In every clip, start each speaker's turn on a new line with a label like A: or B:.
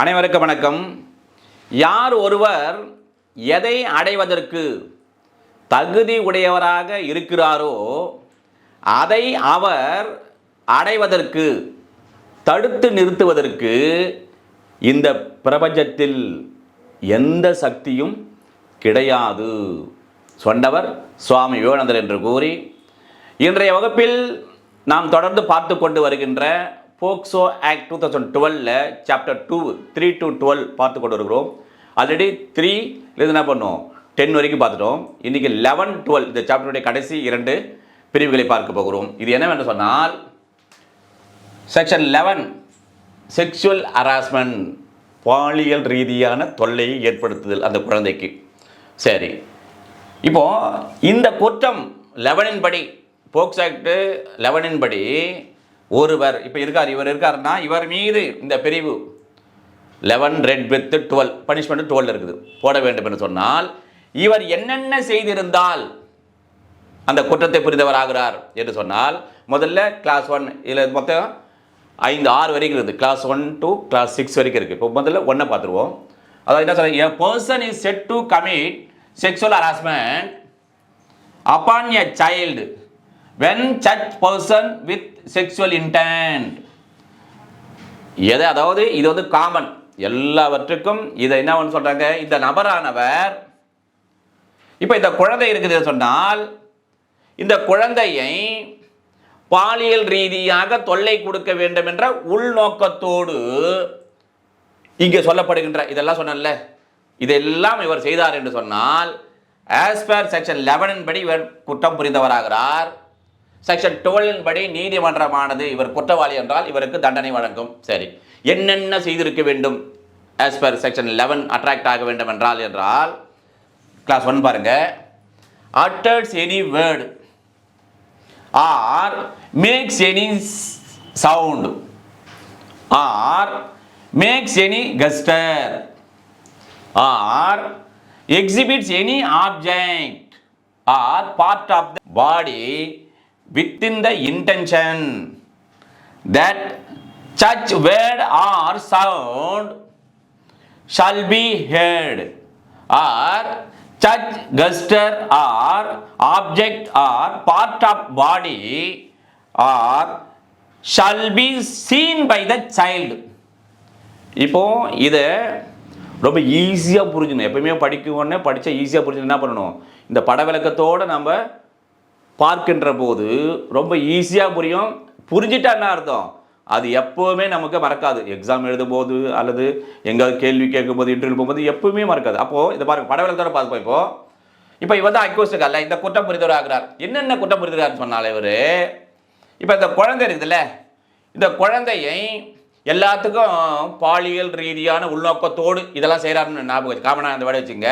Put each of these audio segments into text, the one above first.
A: அனைவருக்கு வணக்கம். யார் ஒருவர் எதை அடைவதற்கு தகுதி உடையவராக இருக்கிறாரோ அதை அவர் அடைவதற்கு தடுத்து நிறுத்துவதற்கு இந்த பிரபஞ்சத்தில் எந்த சக்தியும் கிடையாது. சொன்னவர் சுவாமி விவேகானந்தர் என்று கூறி இன்றைய வகுப்பில் நாம் தொடர்ந்து பார்த்து கொண்டு வருகின்ற POCSO act two thousand டுவெலில் chapter two three to twelve பார்த்து கொண்டு வருகிறோம். ஆல்ரெடி த்ரீ இது என்ன பண்ணோம்? டென் வரைக்கும் பார்த்துட்டோம். இன்றைக்கி லெவன் டுவெல் இந்த சாப்டருடைய கடைசி இரண்டு பிரிவுகளை பார்க்க போகிறோம். இது என்னவென்று சொன்னால் செக்ஷன் லெவன் செக்ஷுவல் ஹராஸ்மெண்ட் பாலியல் ரீதியான தொல்லையை ஏற்படுத்துதல் அந்த குழந்தைக்கு. சரி. இப்போது இந்த குற்றம் லெவனின் படி போக்ஸ் ஆக்டு லெவனின் படி ஒருவர் இப்போ இருக்கார் இவர் இருக்காருன்னா இவர் மீது இந்த பிரிவு eleven read with twelve punishment twelve இருக்குது. போட வேண்டும் என்று சொன்னால் இவர் என்னென்ன செய்திருந்தால் அந்த குற்றத்தை புரிந்தவர் ஆகிறார் என்று சொன்னால் முதல்ல கிளாஸ் ஒன் இதில் மொத்தம் ஐந்து ஆறு வரைக்கும் இருக்குது. Class one to class six வரைக்கும் இருக்குது இப்போ முதல்ல ஒன்றை பார்த்துருவோம். அதாவது என்ன சொல்ல person is said to commit sexual harassment upon a child when such person with sexual intent எது அதாவது இது வந்து காமன் எல்லாவற்றுக்கும் இதை என்ன ஒன்று சொல்கிறாங்க இந்த நபரானவர் இப்போ இந்த குழந்தை இருக்குது சொன்னால் இந்த குழந்தையை பாலியல் ரீதியாக தொல்லை கொடுக்க வேண்டும் என்ற உள்நோக்கத்தோடு இங்கே சொல்லப்படுகின்ற இதெல்லாம் சொன்னேன்ல இதெல்லாம் இவர் செய்தார் என்று சொன்னால் ஆஸ் பர் செக்ஷன் லெவனின் படி இவர் குற்றம் புரிந்தவராகிறார். செக்ஷன் டுவெலின் படி நீதிமன்றமானது இவர் குற்றவாளி என்றால் இவருக்கு தண்டனை வழங்கும். சரி. என்னென்ன செய்திருக்க வேண்டும்? As per section eleven attract ஆக வேண்டும் என்றால் என்றால் கிளாஸ் ஒன் பாருங்க. Utters any word or makes any sound or makes any gesture or exhibits any object or part of the body within the intention that such word or sound shall be heard or such gesture or object or part of body or shall be seen by the child இப்போ இதை ரொம்ப ஈஸியாக புரிஞ்சுக்கணும் எப்பயுமே படிக்க உடனே படித்தா ஈஸியாக புரிஞ்சு என்ன பண்ணணும் இந்த பட விளக்கத்தோடு நம்ம பார்க்கின்ற போது ரொம்ப ஈஸியாக புரியும். புரிஞ்சிட்டா என்ன அர்த்தம்? அது எப்போவுமே நமக்கு மறக்காது. எக்ஸாம் எழுதும் போது அல்லது எங்காவது கேள்வி கேட்கும் போது இன்டர்வியூ போகும்போது எப்பவுமே மறக்காது. அப்போது இதை பாருங்க பட பார்த்து பார்ப்போம் இப்போ. இப்போ இவர் தான் அக்யூஸ்ட் அல்ல. இந்த குற்றம் புரிதவர் ஆகிறார். என்னென்ன குற்றம் புரிந்தார்னு சொன்னால இவர்? இப்போ இந்த குழந்தை இருக்குதுல்ல? இந்த குழந்தையை எல்லாத்துக்கும் பாலியல் ரீதியான உள்நோக்கத்தோடு இதெல்லாம் செய்கிறாருன்னு ஞாபகம் வச்சு காமனாக அந்த வேலை வச்சுங்க.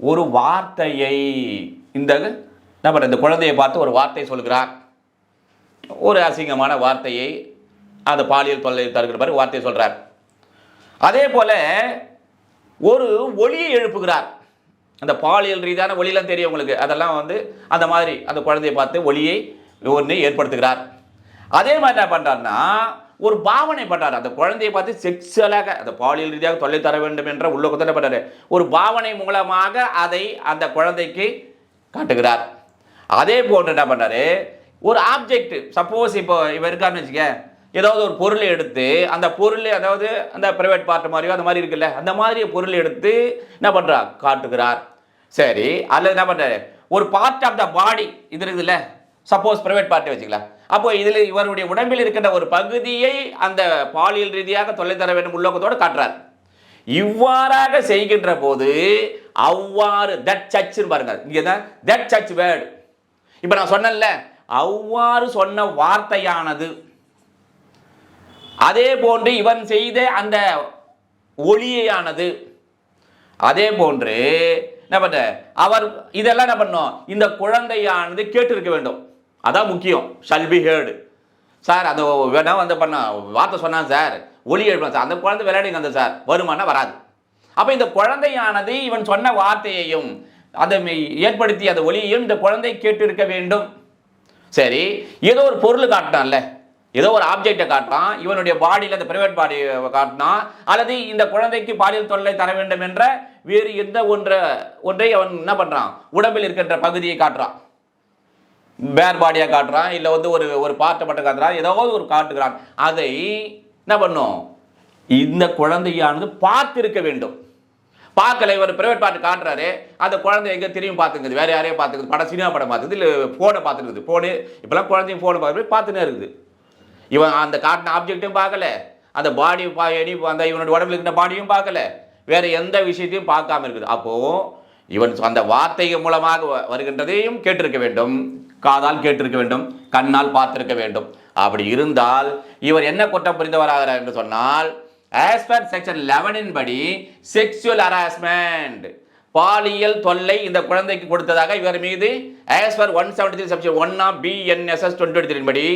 A: ஒரு வார்த்தையை இந்த நம்ம இந்த குழந்தையை பார்த்து ஒரு வார்த்தை சொல்கிறார். ஒரு அசிங்கமான வார்த்தையை அந்த பாலியல் தொல்லை தருகிற மாதிரி வார்த்தையை சொல்கிறார் அதே போல் ஒரு ஒளியை எழுப்புகிறார். அந்த பாலியல் ரீதியான ஒளியெல்லாம் தெரியும் உங்களுக்கு. அதெல்லாம் வந்து அந்த மாதிரி அந்த குழந்தையை பார்த்து ஒளியை ஒன்று ஏற்படுத்துகிறார். அதே மாதிரி என்ன பண்ணுறாருன்னா ஒரு பாவனை பண்ணுறாரு அந்த குழந்தையை பார்த்து செக்ஸுவலாக அந்த பாலியல் ரீதியாக தொல்லை தர வேண்டும் என்ற உள்ளோக்கத்தில் பண்ணுறாரு ஒரு பாவனை மூலமாக அதை அந்த குழந்தைக்கு காட்டுகிறார். அதே போன்று என்ன பண்ணாரு? ஒரு ஆப்ஜெக்ட் சப்போஸ் இப்போ இவர் இருக்காருன்னு வச்சுக்க ஏதாவது ஒரு பொருளை எடுத்து அந்த பொருள் அதாவது அந்த ப்ரைவேட் பார்ட் மாதிரியோ அந்த மாதிரி இருக்குல்ல அந்த மாதிரி பொருள் எடுத்து என்ன பண்ணுறார் காட்டுகிறார். சரி அதில் என்ன பண்ணுறாரு ஒரு பார்ட் ஆஃப் த பாடி இது இருக்குதுல்ல சப்போஸ் ப்ரைவேட் பார்ட்டி வச்சுக்கலாம் அப்போ இதில் இவருடைய உடம்பில் இருக்கின்ற ஒரு பகுதியை அந்த பாலியல் ரீதியாக தொல்லை தர வேண்டும் உள்ளோக்கத்தோடு காட்டுறார். இவ்வாறாக செய்கின்ற போது அவ்வாறு தட் சச்சுன்னு பாருங்க. இங்கே தான் தட் சச் வேர்டு இப்போ நான் சொன்னேன்ல அவ்வாறு சொன்ன வார்த்தையானது அதே போன்று இவன் செய்த அந்த ஒளியானது அதே போன்று என்ன பண்ற அவர் இதெல்லாம் என்ன பண்ணும் இந்த குழந்தையானது கேட்டிருக்க வேண்டும். அதான் முக்கியம். ஷல் பி ஹேர்டு சார் அந்த வேணா வந்து பண்ண வார்த்தை சொன்னான் சார் ஒளி எழுப்பலாம் சார் அந்த குழந்தை விளையாடி அந்த சார் வருமானா வராது. அப்போ இந்த குழந்தையானது இவன் சொன்ன வார்த்தையையும் அதை ஏற்படுத்தி அந்த ஒளியையும் இந்த குழந்தை கேட்டிருக்க வேண்டும். சரி ஏதோ ஒரு பொருள் காட்டினான்ல ஏதோ ஒரு ஆப்ஜெக்டை காட்டுறான். இவனுடைய பாடியில் அந்த பிரைவேட் பாடி காட்டினான். அல்லது இந்த குழந்தைக்கு பாலியல் தொல்லை தர வேண்டும் என்ற வேறு எந்த ஒன்ற ஒன்றை அவன் என்ன பண்ணுறான் உடம்பில் இருக்கின்ற பகுதியை காட்டுறான். பேர் பாடியாக காட்டுறான். இல்லை வந்து ஒரு ஒரு பார்ட்டை மட்டும் காட்டுறான். ஏதாவது ஒரு காட்டுகிறான். அதை என்ன பண்ணும்? இந்த குழந்தையானது பார்த்திருக்க வேண்டும். பார்க்கல இவர் பிரைவேட் பார்ட் காட்டுறாரு. அந்த குழந்தை எங்கே திரும்பி பார்த்துக்குது வேற யாரையும் பார்த்துக்குது படம் சினிமா படம் பார்த்துக்குது இல்லை ஃபோனை பார்த்துருக்குது ஃபோனு இப்போலாம் குழந்தையும் ஃபோனை பார்த்து பார்த்துனே இருக்குது. இவன் அந்த காட்டின ஆப்ஜெக்ட்டும் பார்க்கல. அந்த பாடி பா எடி அந்த இவனோட உடம்புல இருக்கிற பாடியும் பார்க்கல. வேறு எந்த விஷயத்தையும் பார்க்காம இருக்குது. அப்போது இவன் அந்த வார்த்தைகள் மூலமாக வருகின்றதையும் கேட்டிருக்க வேண்டும். காதால் கேட்டிருக்க வேண்டும். கண்ணால் பார்த்திருக்க வேண்டும். அப்படி இருந்தால் இவர் என்ன குற்றம் புரிந்தவராகிறார் என்று சொன்னால் ஆஸ் பர் செக்ஷன் லெவனின் படி செக்ஷுவல் ஹராஸ்மெண்ட் பாலியல் தொல்லை இந்த குழந்தைக்கு கொடுத்ததாக இவர் மீது as per one seventy three section one of BNSS twenty three படி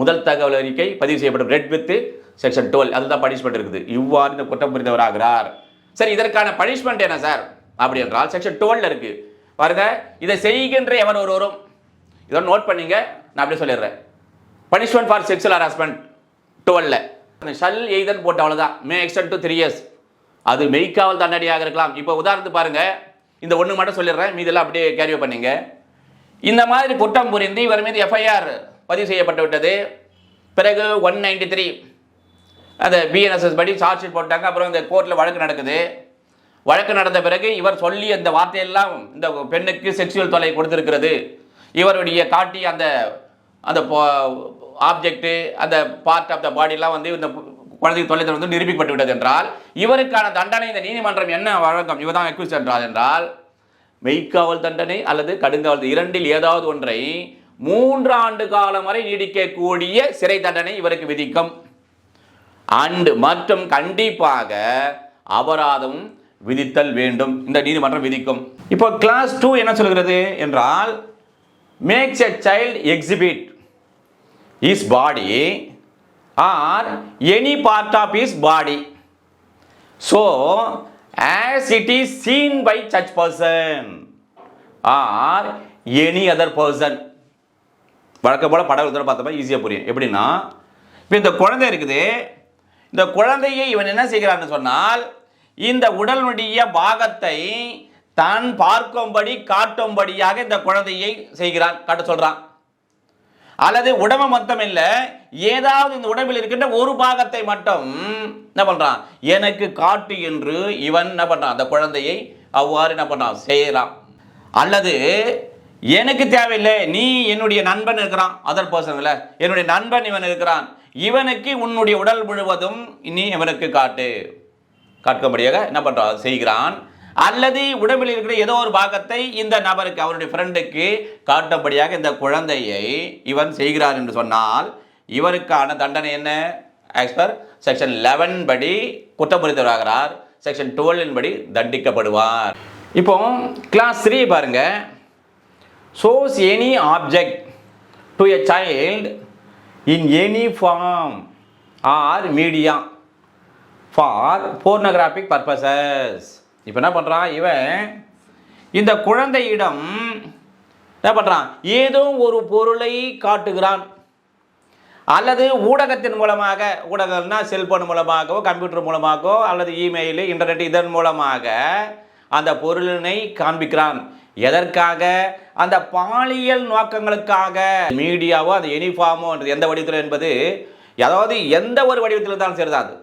A: முதல் தகவல் அறிக்கை பதிவு செய்யப்படும். ரெட் வித் செக்ஷன் டுவெல் அதுதான் பனிஷ்மெண்ட் இருக்குது. இவ்வாறு இந்த குற்றம் புரிந்தவராகிறார். சரி இதற்கான பனிஷ்மெண்ட் என்ன சார் அப்படி என்றால் செக்ஷன் டுவெல் இருக்கு. பாருங்க இதை செய்கின்ற எவர் ஒருவரும் இதை நோட் பண்ணிங்க நான் அப்படியே சொல்லிடுறேன். பனிஷ்மெண்ட் ஃபார் செக்ஷுவல் ஹராஸ்மெண்ட் டுவெல்ல அந்த ஷல் எய்தன் போட்ட அவ்வளோதான் may extend to three years அது மெய்க்காவல் தண்டனையாக இருக்கலாம். இப்போ உதாரணத்துக்கு பாருங்கள் இந்த ஒன்று மட்டும் சொல்லிடுறேன். மீதெல்லாம் அப்படியே கேரி பண்ணிங்க. இந்த மாதிரி குற்றம் புரிந்து இவர் மீது எஃப்ஐஆர் பதிவு செய்யப்பட்டு விட்டது. பிறகு ஒன் நைன்டி த்ரீ அந்த பிஎன்எஸ்எஸ் படி சார்ஜ் ஷீட் போட்டாங்க. அப்புறம் இந்த கோர்ட்டில் வழக்கு நடக்குது. வழக்கு நடந்த பிறகு இவர் சொல்லி அந்த வார்த்தையெல்லாம் இந்த பெண்ணுக்கு செக்ஷுவல் தொலை கொடுத்துருக்கிறது. இவருடைய காட்டி அந்த அந்த ஆப்ஜெக்ட்டு அந்த பார்ட் ஆஃப் த பாடிலாம் வந்து இந்த குழந்தைக்கு தொலைத்தல் வந்து நிரூபிக்கப்பட்டு விட்டது என்றால் இவருக்கான தண்டனை இந்த நீதிமன்றம் என்ன வழங்கும்? இவர் தான் அக்யூஸ் என்றால் என்றால் மெய்க்காவல் தண்டனை அல்லது கடுங்காவல் இரண்டில் ஏதாவது ஒன்றை மூன்று ஆண்டு காலம் வரை நீடிக்கக்கூடிய சிறை தண்டனை இவருக்கு விதிக்கும். அண்டு மற்றும் கண்டிப்பாக அபராதம் விதித்தல் வேண்டும். இந்த நீதிமன்றம் விதிக்கும். இப்போ கிளாஸ் டூ என்ன சொல்கிறது? என்றால் makes a child exhibit his body or any part of his body so as it is seen by such person or any other person வழக்கம் போல் படம் பார்த்தப்ப ஈஸியாக புரியும். எப்படின்னா இப்போ இந்த குழந்தை இருக்குது. இந்த குழந்தையை இவன் என்ன செய்கிறான்னு சொன்னால் இந்த உடலுடைய பாகத்தை தான் பார்க்கும்படி காட்டும்படியாக இந்த குழந்தையை செய்கிறான் காட்ட சொல்கிறான் அல்லது உடம்பு மொத்தம் இல்லை ஏதாவது இந்த உடம்பில் இருக்கின்ற ஒரு பாகத்தை மட்டும் என்ன பண்ணுறான் எனக்கு காட்டு என்று இவன் என்ன பண்ணுறான் அந்த குழந்தையை அவ்வாறு என்ன பண்ணுறான் செய்கிறான் அல்லது எனக்கு தேவையில்லை நீ என்னுடைய நண்பன் இருக்கிறான். அதர் பர்சன்ல என்னுடைய நண்பன் இவன் இருக்கிறான். இவனுக்கு உன்னுடைய உடல் முழுவதும் நீ இவனுக்கு காட்டு. காட்டும்படியாக என்ன பண்ணுறான் செய்கிறான். அல்லது உடம்பில் இருக்கிற ஏதோ ஒரு பாகத்தை இந்த நபருக்கு அவருடைய ஃப்ரெண்டுக்கு காட்டும்படியாக இந்த குழந்தையை இவன் செய்கிறார் என்று சொன்னால் இவருக்கான தண்டனை என்ன? ஆஸ் பர் செக்ஷன் லெவன் படி குற்றப்படுத்தவராகிறார் செக்ஷன் டுவெல்லின் படி தண்டிக்கப்படுவார். இப்போ கிளாஸ் த்ரீ பாருங்க. Shows any object to a child in any form or media for pornographic purposes இப்போ என்ன பண்ணுறான் இவன்? இந்த குழந்தையிடம் என்ன பண்ணுறான் ஏதோ ஒரு பொருளை காட்டுகிறான். அல்லது ஊடகத்தின் மூலமாக ஊடகம்னா செல்போன் மூலமாகவோ கம்ப்யூட்டர் மூலமாகவோ அல்லது இமெயில் இன்டர்நெட் இதன் மூலமாக அந்த பொருளினை காண்பிக்கிறான். எதற்காக? அந்த பாலியல் நோக்கங்களுக்காக. மீடியாவோ அந்த யூனிஃபார்மோ எந்த வடிவத்தில் என்பது அதாவது எந்த ஒரு வடிவத்தில் இருந்தாலும் சரிதான் அது.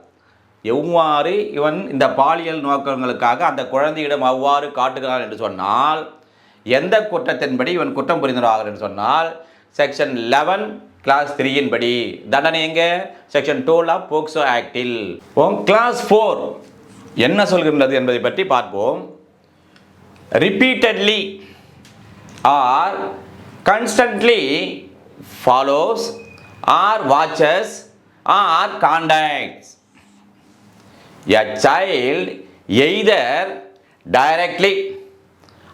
A: எவ்வாறு இவன் இந்த பாலியல் நோக்கங்களுக்காக அந்த குழந்தையிடம் அவ்வாறு காட்டுகிறான் என்று சொன்னால் எந்த குற்றத்தின்படி இவன் குற்றம் புரிந்தவராகிறார் என்று சொன்னால் செக்ஷன் லெவன் கிளாஸ் த்ரீயின் படி தண்டனை எங்க? செக்ஷன் டூல் ஆஃப் போக்சோ ஆக்டில் கிளாஸ் ஃபோர் என்ன சொல்கின்றது என்பதை பற்றி பார்ப்போம். Repeatedly or constantly follows or watches or contacts a child either directly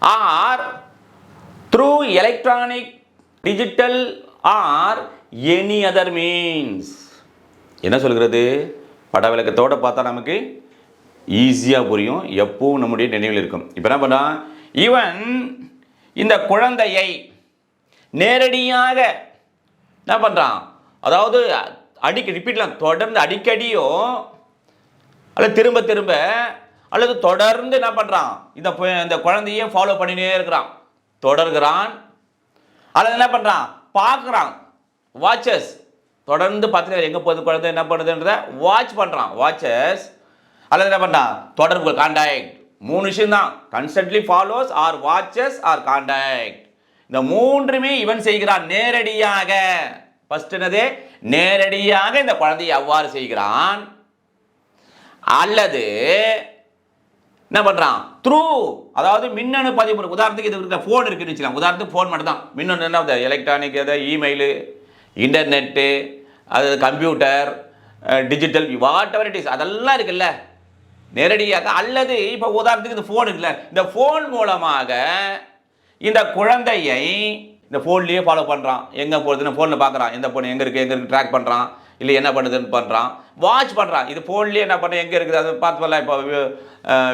A: or through electronic digital or any other means என்ன சொல்கிறது? பட விளக்கத்தோடு பார்த்தா நமக்கு ஈஸியாக புரியும். எப்பவும் நம்முடைய நினைவில் இருக்கும். இப்போ என்ன பண்ணால் ஈவன் இந்த குழந்தையை நேரடியாக என்ன பண்ணுறான் அதாவது அடிக்க ரிப்பீட்லாம் தொடர்ந்து அடிக்கடியும் அல்லது திரும்ப திரும்ப அல்லது தொடர்ந்து என்ன பண்ணுறான் இந்த இந்த குழந்தைய ஃபாலோ பண்ணினே இருக்கிறான். தொடர்கிறான். அல்லது என்ன பண்ணுறான் பார்க்குறான். வாட்சஸ் தொடர்ந்து பார்த்துட்டு எங்கே போகுது குழந்தை என்ன பண்ணுதுன்றத வாட்ச் பண்ணுறான் வாட்சஸ் அல்லது என்ன பண்ணுறான் தொடர்பு கான்டாக்ட் மூணு விஷயம் தான் constantly follows or watches or contact இந்த மூன்றுமே இவன் செய்கிறான் நேரடியாக. ஃபர்ஸ்ட் என்னது? நேரடியாக இந்த குழந்தையை அவ்வாறு செய்கிறான். அல்லது என்ன பண்ணுறான் த்ரூ அதாவது மின்னணு பதிவு உதாரணத்துக்கு இது இருக்கிற ஃபோன் இருக்குன்னு வச்சுக்கலாம் உதாரணத்துக்கு ஃபோன் மட்டும் தான் மின்னணு என்ன எலக்ட்ரானிக் எதை? இமெயிலு இன்டர்நெட்டு அது computer digital whatever it is அதெல்லாம் இருக்குல்ல. நேரடியாக அல்லது இப்போ உதாரணத்துக்கு இந்த ஃபோன் இருக்குல்ல. இந்த ஃபோன் மூலமாக இந்த குழந்தையை இந்த ஃபோன்லேயே ஃபாலோ பண்ணுறான் எங்கே போகிறதுன்னு ஃபோனில் பார்க்குறான் எந்த ஃபோன் எங்கே இருக்குது எங்கே இருக்குது ட்ராக் பண்ணுறான் இல்லை என்ன பண்ணுதுன்னு பண்ணுறான் வாட்ச் பண்ணுறான் இது ஃபோன்லேயே என்ன பண்ண எங்கே இருக்குது? அது பார்த்து இப்போ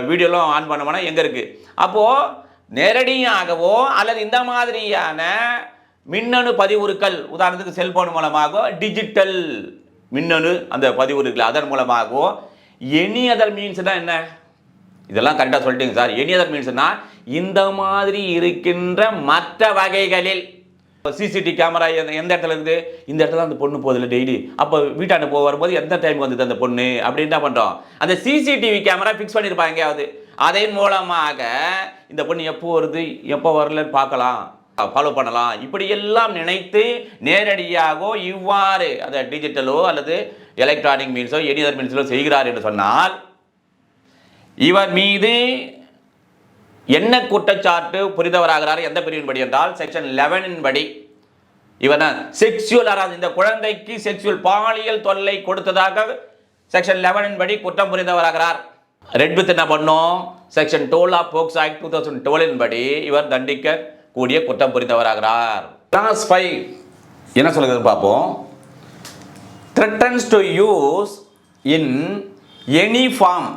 A: வீடியோலாம் ஆன் பண்ணோம்னா எங்கே இருக்குது அப்போது நேரடியாகவோ அல்லது இந்த மாதிரியான மின்னணு பதிவுறுக்கள் உதாரணத்துக்கு செல்போன் மூலமாகவோ டிஜிட்டல் மின்னணு அந்த பதிவுறுக்கள் அதன் மூலமாகவோ எனி அதர் மீன்ஸ்னா என்ன? இதெல்லாம் கரெக்டாக சொல்லிட்டீங்க சார். எனி அதர் மீன்ஸ்னால் இந்த மாதிரி இருக்கின்ற மற்ற வகைகளில் சிசிடிவி கேமரா எந்த எந்த இடத்துல இருக்குது? இந்த இடத்துல அந்த பொண்ணு போகுதுல டெய்லி அப்போ வீட்டாண்ட போக வரும்போது எந்த டைம் வந்தது அந்த பொண்ணு? அப்படி என்ன பண்ணுறோம் அந்த சிசிடிவி கேமரா ஃபிக்ஸ் பண்ணியிருப்பாங்க எங்கேயாவது. அதன் மூலமாக இந்த பொண்ணு எப்போ வருது? எப்போ வரலன்னு பார்க்கலாம். ஃபாலோ பண்ணலாம். இப்படி எல்லாம் நினைத்து நேரடியாகவோ இவ்வாறு அதை டிஜிட்டலோ அல்லது எலக்ட்ரானிக் மீன்ஸோ எனி மீன்ஸோ செய்கிறார் என்று சொன்னால் இவர் மீது என்ன குற்றச்சாட்டு புரிந்தவராகிறார் எந்த பிரிவின் படி என்றால் செக்ஷன் லெவனின் படி இவன செக்ஷுவல் அராஜ் இந்த குழந்தைக்கு செக்ஷுவல் பாலியல் தொல்லை கொடுத்ததாக செக்ஷன் லெவனின் படி குற்றம் புரிந்தவராகிறார். ரெட் வித் என்ன பண்ணும்? Section twelve of POCSO act two thousand டுவெலின் படி இவர் தண்டிக்க கூடிய குற்றம் புரிந்தவராகிறார். கிளாஸ் ஃபைவ் என்ன சொல்லுகிறது பார்ப்போம். Threatens to use in any form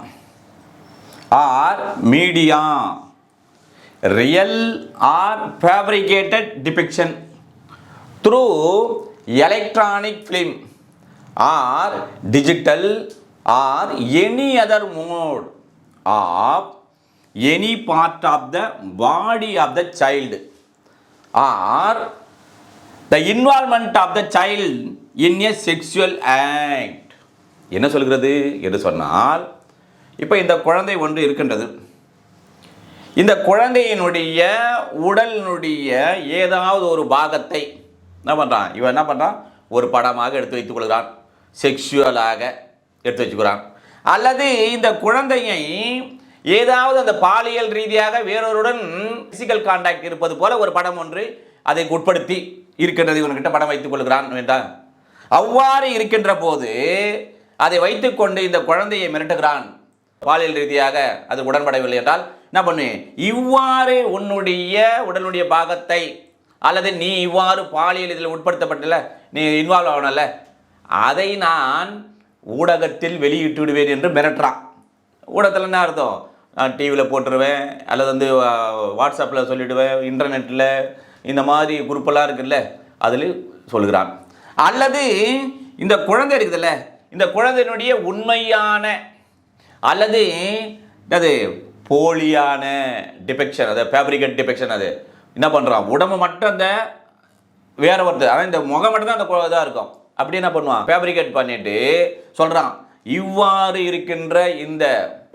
A: or media real or fabricated depiction through electronic film or digital or any other mode of any part of the body of the child or the involvement of the child in a sexual act என்ன சொல்கிறது என்று சொன்னால் இப்போ இந்த குழந்தை ஒன்று இருக்கின்றது இந்த குழந்தையினுடைய உடலினுடைய ஏதாவது ஒரு பாகத்தை என்ன பண்ணுறான் இவன் என்ன பண்ணுறான் ஒரு படமாக எடுத்து வைத்துக் கொள்கிறான் செக்ஷுவலாக எடுத்து வச்சுக்கிறான் அல்லது இந்த குழந்தையை ஏதாவது அந்த பாலியல் ரீதியாக வேறொருடன் பிசிக்கல் கான்டாக்ட் இருப்பது போல ஒரு படம் ஒன்று அதை உட்படுத்தி இருக்கின்றது. இவன்கிட்ட படம் வைத்துக் கொள்கிறான் வேண்டாம் அவ்வாறு இருக்கின்ற போது அதை வைத்துக்கொண்டு இந்த குழந்தையை மிரட்டுகிறான். பாலியல் ரீதியாக அது உடன்படவில்லை என்றால் என்ன பண்ணுவேன் இவ்வாறு உன்னுடைய உடலுடைய பாகத்தை அல்லது நீ இவ்வாறு பாலியல் இதில் உட்படுத்தப்பட்டல நீ இன்வால்வ் ஆகணும்ல. அதை நான் ஊடகத்தில் வெளியிட்டு விடுவேன் என்று மிரட்டுறான் ஊடகத்தில் என்ன அர்த்தம்? நான் டிவியில் போட்டுருவேன் அல்லது வந்து வாட்ஸ்அப்பில் சொல்லிவிடுவேன் இன்டர்நெட்டில் இந்த மாதிரி குரூப்பெல்லாம் இருக்குல்ல அதில் சொல்கிறான் அல்லது இந்த குழந்தை இருக்குதுல்ல இந்த குழந்தையினுடைய உண்மையான அல்லது அது போலியான டிபெக்ஷன் அது ஃபேப்ரிகேட் டிபெக்ஷன் அது. என்ன பண்ணுறான் உடம்பு மட்டும் அந்த வேற ஒருத்தர் ஆனால் இந்த முகம் மட்டும் தான் அந்த இதாக இருக்கும். அப்படி என்ன பண்ணுவான்? ஃபேப்ரிகேட் பண்ணிட்டு சொல்கிறான் இவ்வாறு இருக்கின்ற இந்த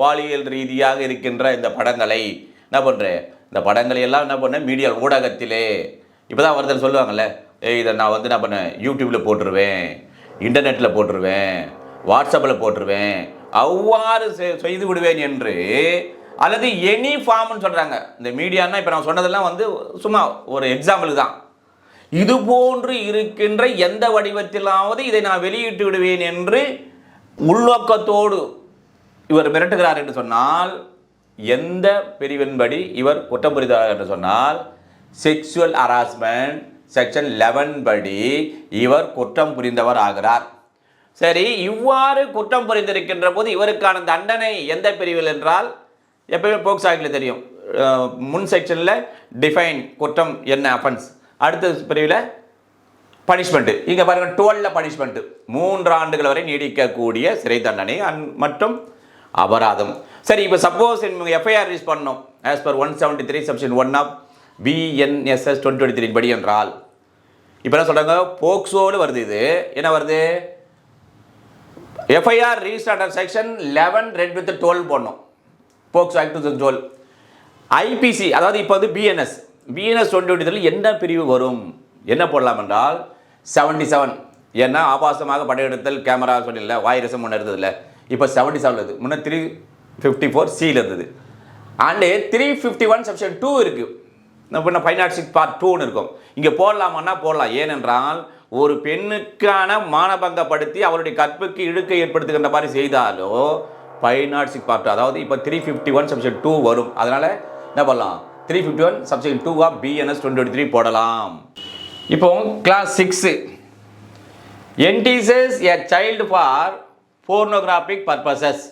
A: பாலியல் ரீதியாக இருக்கின்ற இந்த படங்களை என்ன பண்ணுறேன் இந்த படங்களை எல்லாம் என்ன பண்ணேன் மீடியா ஊடகத்திலே. இப்போ தான் ஒருத்தர் சொல்லுவாங்கல்ல ஏய் இதை நான் வந்து என்ன பண்ணேன் யூடியூப்பில் போட்டுருவேன் இன்டர்நெட்டில் போட்டுருவேன் வாட்ஸ்அப்பில் போட்டுருவேன் அவ்வாறு செ- செய்து விடுவேன் என்று அல்லது எனி ஃபார்ம்னு சொல்கிறாங்க இந்த மீடியான்னா இப்போ நான் சொன்னதெல்லாம் வந்து சும்மா ஒரு எக்ஸாம்பிள் தான். இது போன்று இருக்கின்ற எந்த வடிவத்திலாவது இதை நான் வெளியிட்டு விடுவேன் என்று உள்நோக்கத்தோடு இவர் மிரட்டுகிறார் என்று சொன்னால் எந்த பிரிவின்படி இவர் குற்றம் புரிகிறார் என்று சொன்னால் செக்ஷுவல் ஹராஸ்மெண்ட் செக்ஷன் லெவன் படி இவர் குற்றம் புரிந்தவர் ஆகிறார். சரி இவ்வாறு குற்றம் புரிந்திருக்கின்ற போது இவருக்கான தண்டனை எந்த பிரிவில் என்றால் எப்பயுமே போக்ஸ் ஆக்டில் தெரியும். முன் செக்ஷனில் டிஃபைன் குற்றம் என்ன அஃபென்ஸ் அடுத்த பிரிவில் பனிஷ்மெண்ட்டு இங்கே பாருங்க டுவெல்ல பனிஷ்மெண்ட் மூன்று ஆண்டுகள் வரை நீடிக்கக்கூடிய சிறை தண்டனை அன் மற்றும் அபராதம். சரி இப்போ சப்போஸ் எஃப்ஐஆர் ரிலீஸ் பண்ணோம். As per one seventy three subsection one of BNSS twenty twenty three படி என்றால் இப்போ என்ன சொல்கிறாங்க போக்சோவில் வருது இது. என்ன வருது? FIR ரீஸ்டார்டர் section eleven read with twelve போடணும். POCSO act two twelve IPC அதாவது இப்போ வந்து பிஎன்எஸ் பிஎன்எஸ் டுவெண்ட்டி டுவெண்ட்டி என்ன பிரிவு வரும்? என்ன போடலாம் என்றால் செவன்டி செவன் ஏன்னா ஆபாசமாக படையெடுத்தல் கேமரா சொன்னல வாயிரசம் முன்னே இருந்ததில்ல. இப்போ செவன்டி செவன் இருக்குது முன்னே த்ரீ ஃபிஃப்டி ஃபோர் சியில் இருந்தது. And three fifty one section two இருக்குது நம்ம ஃபைவ் நாட் சிக்ஸ் பார்ட் டூன்னு இருக்கும். இங்கே போடலாமான்னா போடலாம். ஏனென்றால் ஒரு பெண்ணுக்கான மானபங்கப்படுத்தி அவருடைய கற்புக்கு இழுக்கை ஏற்படுத்துகின்ற மாதிரி செய்தாலோ பைனாட் சிக் சிக்ஸ் பார்ட் அதாவது இப்போ three fifty one subsection two வரும். அதனால் என்ன பண்ணலாம்? Three fifty one subsection two of BNS twenty three போடலாம். இப்போ clause six entices a child for pornographic purposes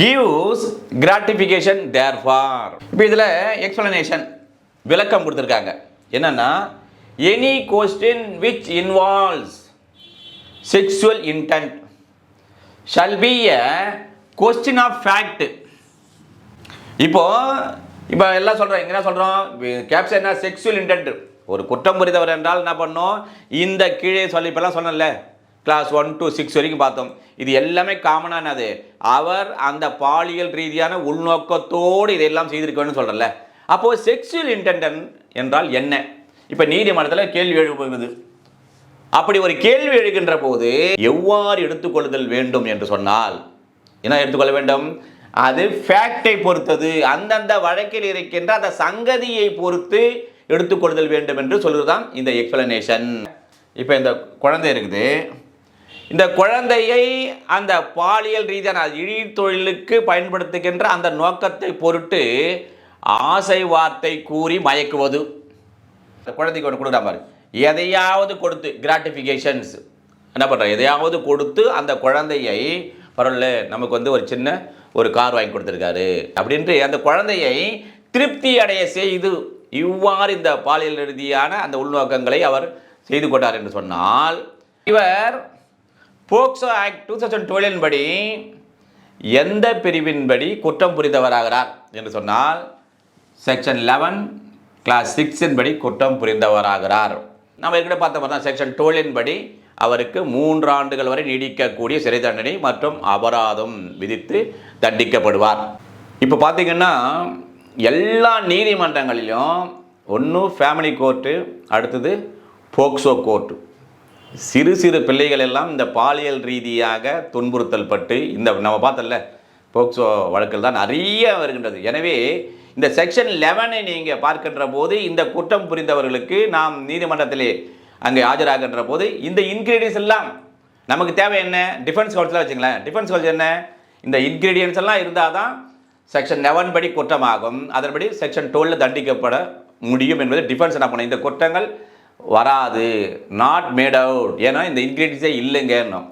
A: gives gratification therefor இப்போ இதில் எக்ஸ்பிளனேஷன் விளக்கம் கொடுத்துருக்காங்க. என்னென்னா any question which involves sexual intent shall be a question of fact இப்போ இப்போ எல்லாம் சொல்கிறோம் என்ன சொல்கிறோம் கேப்சர் என்ன? செக்ஷுவல் இன்டென்ட் ஒரு குற்றம் புரிந்தவர் என்றால் என்ன பண்ணோம்? இந்த கீழே சொல்லி இப்போல்லாம் சொன்னல கிளாஸ் ஒன் டு சிக்ஸ் வரைக்கும் பார்த்தோம். இது எல்லாமே காமனானது அவர் அந்த பாலியல் ரீதியான உள்நோக்கத்தோடு இதையெல்லாம் செய்திருக்கணும்னு சொல்கிறல அப்போது செக்ஷுவல் இன்டென்டன் என்றால் என்ன? இப்போ நீதிமன்றத்தில் கேள்வி எழுப்புகிறது அப்படி ஒரு கேள்வி எழுகின்ற போது எவ்வாறு எடுத்துக்கொள்ளுதல் வேண்டும் என்று சொன்னால் என்ன எடுத்துக்கொள்ள வேண்டும்? அது ஃபேக்டை பொறுத்தது. அந்தந்த வழக்கில் இருக்கின்ற அந்த சங்கதியை பொறுத்து எடுத்துக்கொள்ளுதல் வேண்டும் என்று சொல்கிறதான் இந்த எக்ஸ்பிளனேஷன் இப்போ இந்த குழந்தை இருக்குது. இந்த குழந்தையை அந்த பாலியல் ரீதியான இழி தொழிலுக்கு பயன்படுத்துகின்ற அந்த நோக்கத்தை பொருட்டு ஆசை வார்த்தை கூறி மயக்குவது. குழந்தைக்கு ஒன்று கொடுக்குற மாதிரி எதையாவது கொடுத்து கிராட்டிஃபிகேஷன்ஸ் என்ன பண்ணுறோம் எதையாவது கொடுத்து அந்த குழந்தையை பரவாயில்ல நமக்கு வந்து ஒரு சின்ன ஒரு கார் வாங்கி கொடுத்துருக்காரு. அப்படின்ட்டு அந்த குழந்தையை திருப்தி அடைய செய்து இவ்வாறு இந்த பாலியல் ரீதியான அந்த உள்நோக்கங்களை அவர் செய்து கொண்டார் என்று சொன்னால் இவர் போக்சோ ஆக்ட் டூ தௌசண்ட் டுவெலின் படி எந்த பிரிவின்படி குற்றம் புரிந்தவராகிறார் என்று சொன்னால் செக்ஷன் லெவன் கிளாஸ் சிக்ஸின் படி குற்றம் புரிந்தவராகிறார். நம்ம ஏற்கனவே பார்த்த மாதிரி தான் செக்ஷன் டுவெலின் படி அவருக்கு மூன்று ஆண்டுகள் வரை நீடிக்கக்கூடிய சிறை தண்டனை மற்றும் அபராதம் விதித்து தண்டிக்கப்படுவார். இப்போ பார்த்திங்கன்னா எல்லா நீதிமன்றங்களிலும் ஒன்று ஃபேமிலி கோர்ட்டு அடுத்தது போக்சோ கோர்ட்டு சிறு சிறு பிள்ளைகள் எல்லாம் இந்த பாலியல் ரீதியாக துன்புறுத்தல் பட்டு இந்த நம்ம பார்த்தல போக்சோ வழக்கில் தான் நிறைய வருகின்றது. எனவே இந்த செக்ஷன் லெவனை நீங்கள் பார்க்கின்ற போது இந்த குற்றம் புரிந்தவர்களுக்கு நாம் நீதிமன்றத்திலே அங்கே ஆஜராகின்ற போது இந்த இன்க்ரீடியன்ஸ் எல்லாம் நமக்கு தேவை என்ன? டிஃபென்ஸ் கவுன்சிலாக வச்சுங்களேன். டிஃபென்ஸ் கவுன்சில் என்ன? இந்த இன்க்ரீடியன்ஸ் எல்லாம் இருந்தால் தான் செக்ஷன் லெவன் படி குற்றமாகும். அதன்படி செக்ஷன் டுவெல்ல தண்டிக்கப்பட முடியும் என்பது டிஃபென்ஸ் என்ன பண்ண இந்த குற்றங்கள் வராது. நாட் மேட் அவுட் ஏன்னா இந்த இன்க்ரீடியன்ஸே இல்லைங்கன்னும்.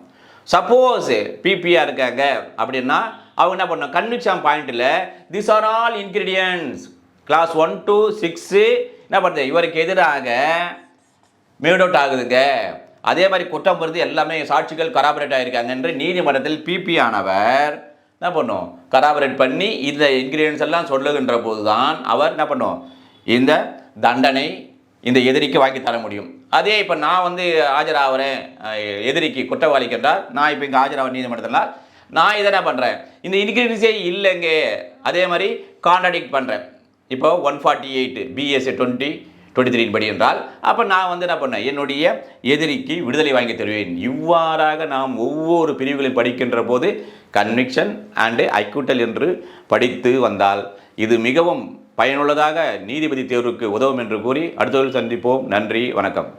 A: சப்போஸ் பிபிஆர் இருக்காங்க அப்படின்னா அவங்க என்ன பண்ணணும்? கன்விக்ஷன் பாயிண்ட்டில் this are all ingredients clause one two six என்ன பண்ணுறது இவருக்கு எதிராக மேட் அவுட் ஆகுதுங்க. அதே மாதிரி குற்றம் பொறுத்து எல்லாமே சாட்சிகள் கராபரேட் ஆகிருக்காங்க என்று நீதிமன்றத்தில் பிபி ஆனவர் என்ன பண்ணும்? கராபரேட் பண்ணி இந்த இன்க்ரீடியன்ஸ் எல்லாம் சொல்லுகின்ற போது தான் அவர் என்ன பண்ணும்? இந்த தண்டனை இந்த எதிரிக்கு வாங்கி தர முடியும். அதே இப்போ நான் வந்து ஆஜராகிறேன். எதிரிக்கு குற்றவாளிக்கு என்றால் நான் இப்போ இங்கே ஆஜராக நீதிமன்றத்தில் நான் இதை என்ன பண்ணுறேன் இந்த இன்க்ரீடியன்ஸே இல்லைங்க. அதே மாதிரி கான்ட்ராடிக்ட் பண்ணுறேன் இப்போ one forty eight BSC twenty twenty three படி என்றால் அப்போ நான் வந்து என்ன பண்ணேன்? என்னுடைய எதிரிக்கு விடுதலை வாங்கி தருவேன். இவ்வாறாக நாம் ஒவ்வொரு பிரிவுகளையும் படிக்கின்ற போது கன்விக்ஷன் அண்டு ஐக்கூட்டல் என்று படித்து வந்தால் இது மிகவும் பயனுள்ளதாக நீதிபதி தேர்வுக்கு உதவும் என்று கூறி அடுத்தவர்கள் சந்திப்போம். நன்றி வணக்கம்.